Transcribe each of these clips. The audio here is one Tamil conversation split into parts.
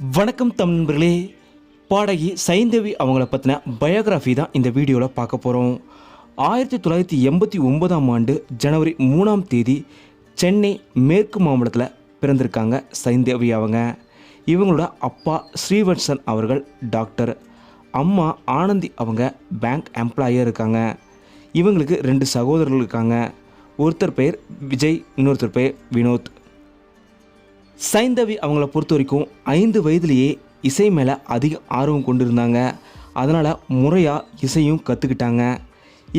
வணக்கம் தமிழ் நண்பர்களே. பாடகி சைந்தவி அவங்கள பற்றின பயோகிராஃபி தான் இந்த வீடியோவில் பார்க்க போகிறோம் ஆயிரத்தி தொள்ளாயிரத்தி எண்பத்தி ஒன்பதாம் ஆண்டு ஜனவரி மூணாம் தேதி சென்னை மேற்கு மாவட்டத்தில் பிறந்திருக்காங்க சைந்தவி அவங்க. இவங்களோட அப்பா ஸ்ரீவத்சன் அவர்கள் டாக்டர். அம்மா ஆனந்தி அவங்க பேங்க் எம்ப்ளாயாக இருக்காங்க. இவங்களுக்கு ரெண்டு சகோதரர்கள் இருக்காங்க. ஒருத்தர் பெயர் விஜய் இன்னொருத்தர் பெயர் வினோத். சைந்தவி அவங்கள பொறுத்த வரைக்கும் ஐந்து வயதிலேயே இசை மேலே அதிக ஆர்வம் கொண்டிருந்தாங்க. அதனால் முறையாக இசையும் கற்றுக்கிட்டாங்க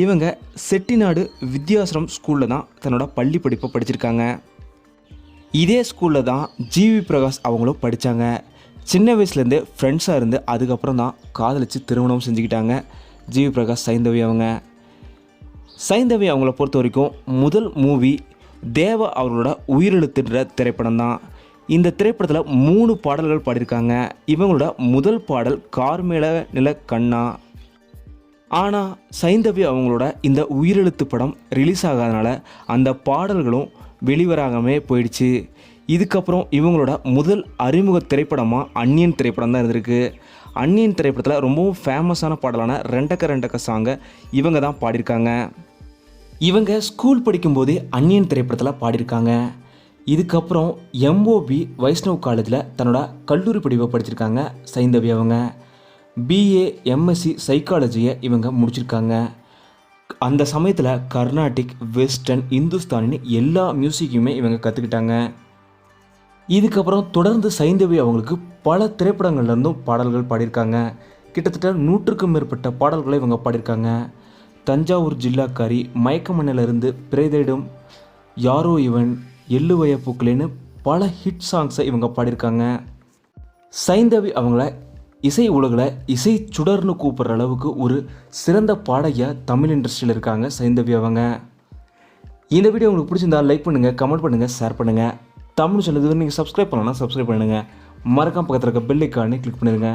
இவங்க செட்டிநாடு வித்யாசிரம் ஸ்கூலில் தான் தன்னோட பள்ளி படிப்பை படிச்சிருக்காங்க. இதே ஸ்கூலில் தான் ஜிவி பிரகாஷ் அவங்களும் படித்தாங்க சின்ன வயசுலேருந்தே ஃப்ரெண்ட்ஸாக இருந்து அதுக்கப்புறம் தான் காதலிச்சு திருமணம் செஞ்சுக்கிட்டாங்க ஜிவி பிரகாஷ் சைந்தவி அவங்க. சைந்தவி அவங்கள பொறுத்த வரைக்கும் முதல் மூவி தேவா அவர்களோட உயிரெழுத்துன்ற திரைப்படம் தான். இந்த திரைப்படத்தில் மூணு பாடல்கள் பாடியிருக்காங்க. இவங்களோட முதல் பாடல் கார்மேல நில கண்ணா? ஆனால் சைந்தவி அவங்களோட இந்த உயிரெழுத்து படம் ரிலீஸ் ஆகாதனால அந்த பாடல்களும் வெளிவராகவே போயிடுச்சு. இதுக்கப்புறம் இவங்களோட முதல் அறிமுக திரைப்படமாக அன்னியன் திரைப்படம் தான் இருந்திருக்கு. அன்னியன் திரைப்படத்தில் ரொம்பவும் ஃபேமஸான பாடலான ரெண்டக்க ரெண்டக்க சாங்கை இவங்க தான் பாடியிருக்காங்க. இவங்க ஸ்கூல் படிக்கும்போதே அன்னியன் திரைப்படத்தில் பாடியிருக்காங்க. இதுக்கப்புறம் எம்ஓபி வைஷ்ணவ் காலேஜில் தன்னோட கல்லூரி படிப்பை படிச்சிருக்காங்க சைந்தவி அவங்க. பிஏ எம்எஸ்சி சைக்காலஜியை இவங்க முடிச்சிருக்காங்க. அந்த சமயத்தில் கர்நாடிக் வெஸ்டர்ன் இந்துஸ்தானின்னு எல்லா மியூசிக்குமே இவங்க கற்றுக்கிட்டாங்க இதுக்கப்புறம் தொடர்ந்து சைந்தவி அவங்களுக்கு பல திரைப்படங்கள்லேருந்தும் பாடல்கள் பாடியிருக்காங்க. கிட்டத்தட்ட நூற்றுக்கும் மேற்பட்ட பாடல்களை இவங்க பாடியிருக்காங்க. தஞ்சாவூர் ஜில்லாக்காரி மயக்கமண்ணிலிருந்து பிரேதையிடும் யாரோ இவன் எள்ளுவய பூக்களேன்னு பல ஹிட் சாங்ஸை இவங்க பாடியிருக்காங்க. சைந்தவி அவங்கள இசை உலகில் இசை சுடர்னு கூப்பிட்ற அளவுக்கு ஒரு சிறந்த பாடகியாக தமிழ் இண்டஸ்ட்ரியில் இருக்காங்க சைந்தவி அவங்க. இந்த வீடியோ உங்களுக்கு பிடிச்சிருந்தா லைக் பண்ணுங்கள் கமெண்ட் பண்ணுங்கள் ஷேர் பண்ணுங்கள் தமிழ் சொன்னது நீங்கள் சப்ஸ்கிரைப் பண்ணலன்னா சப்ஸ்கிரைப் பண்ணுங்கள் மறக்காம பக்கத்தில் இருக்க பெல் ஐக்கானே கிளிக் பண்ணிடுங்க.